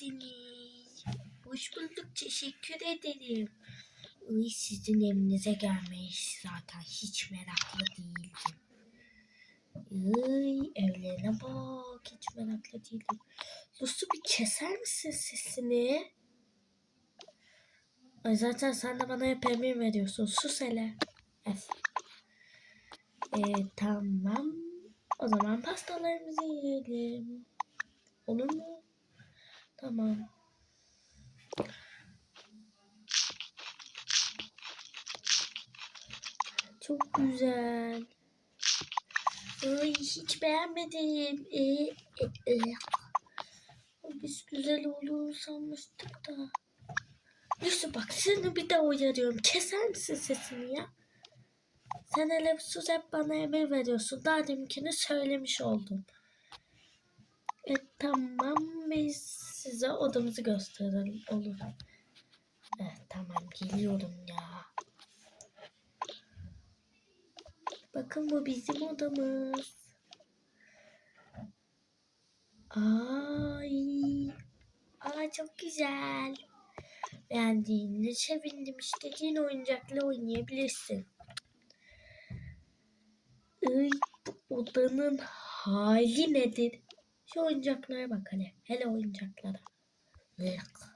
geldiniz. Hoş bulduk. Teşekkür ederim. Ay, sizin evinize gelmeyi zaten hiç meraklı değildim. Ay, evlerine bak. Hiç meraklı değildim. Lusu bir keser misin sesini? Ay zaten sen de bana hep emir veriyorsun. Sus hele. Ee, tamam. O zaman pastalarımızı yiyelim. Olur mu? Tamam. Çok güzel. Ay hiç beğenmedim. Ee, e, e. Biz güzel olur sanmıştık da. Yusuf bak seni bir de uyarıyorum. Keser misin sesini ya? Sen hele sus hep bana emir veriyorsun. Daha deminkini söylemiş oldum. E, tamam biz size odamızı gösterelim olur. Evet tamam geliyorum ya. Bakın bu bizim odamız. Ay. Aa çok güzel. Beğendiğine sevindim. İstediğin oyuncakla oynayabilirsin. Ay, bu odanın hali nedir? Şu oyuncaklara bak hele. Hele oyuncaklara. Lık.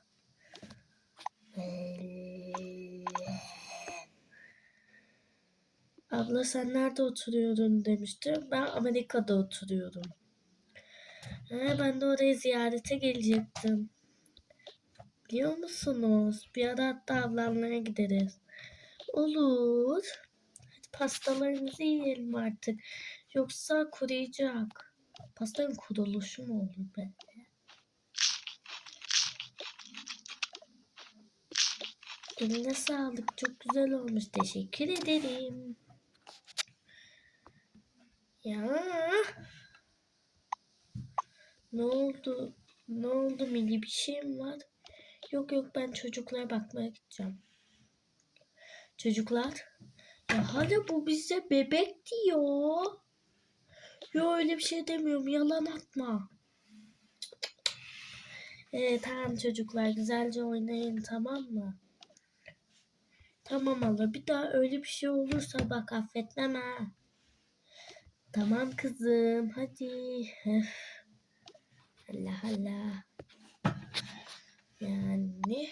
Abla sen nerede oturuyordun demiştim. Ben Amerika'da oturuyordum. Ha, ben de oraya ziyarete gelecektim. Biliyor musunuz? Bir ara hatta ablamlara gideriz. Olur. Hadi pastalarımızı yiyelim artık. Yoksa kuruyacak. Pastanın kuruluşu mu olur be? Eline sağlık. Çok güzel olmuş. Teşekkür ederim. Ya. Ne oldu? Ne oldu Mili? Bir şey mi var? Yok yok ben çocuklara bakmaya gideceğim. Çocuklar. Ya hala bu bize bebek diyor. Yo öyle bir şey demiyorum. Yalan atma. Ee, tamam çocuklar güzelce oynayın tamam mı? Tamam abla bir daha öyle bir şey olursa bak affetmem ha. Tamam kızım hadi. Allah Allah. Yani.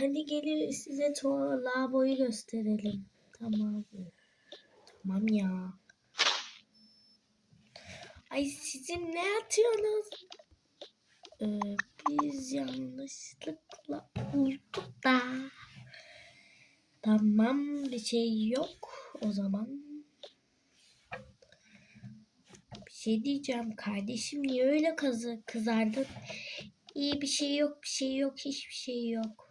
Hadi gelin size lavaboyu gösterelim. Tamam. Tamam ya. Ay sizin ne atıyorsunuz? Ee, biz yanlışlıkla bulduk da. Tamam bir şey yok o zaman. Bir şey diyeceğim kardeşim niye öyle kızı kızardın? İyi bir şey yok bir şey yok hiçbir şey yok.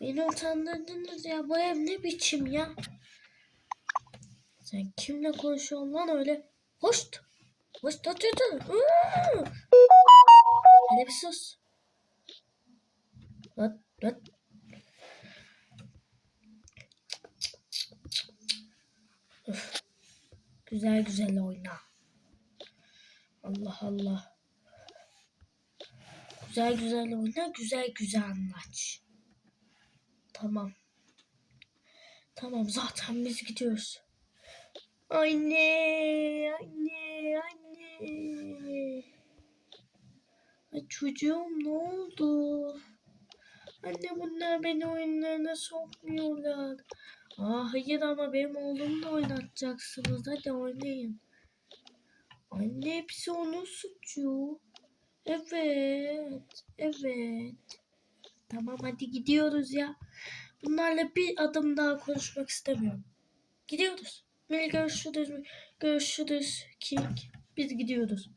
Beni utandırdınız ya bu ev ne biçim ya? Sen kimle konuşuyorsun lan öyle? Hoşt! Hoşt hoşt! Hele bir sus. Öt, öt. Üf. Güzel güzel oyna. Allah Allah. Güzel güzel oyna, güzel güzel anlaç. Tamam. Tamam zaten biz gidiyoruz. Anne, anne, anne. Ay çocuğum ne oldu? Anne bunlar beni oyunlarına sokmuyorlar. Aa hayır ama benim oğlumu da oynatacaksınız. Hadi oynayın. Anne hepsi onun suçu. Evet. Evet. Tamam hadi gidiyoruz ya. Bunlarla bir adım daha konuşmak istemiyorum. Gidiyoruz. Mil görüşürüz. Görüşürüz King. Biz gidiyoruz.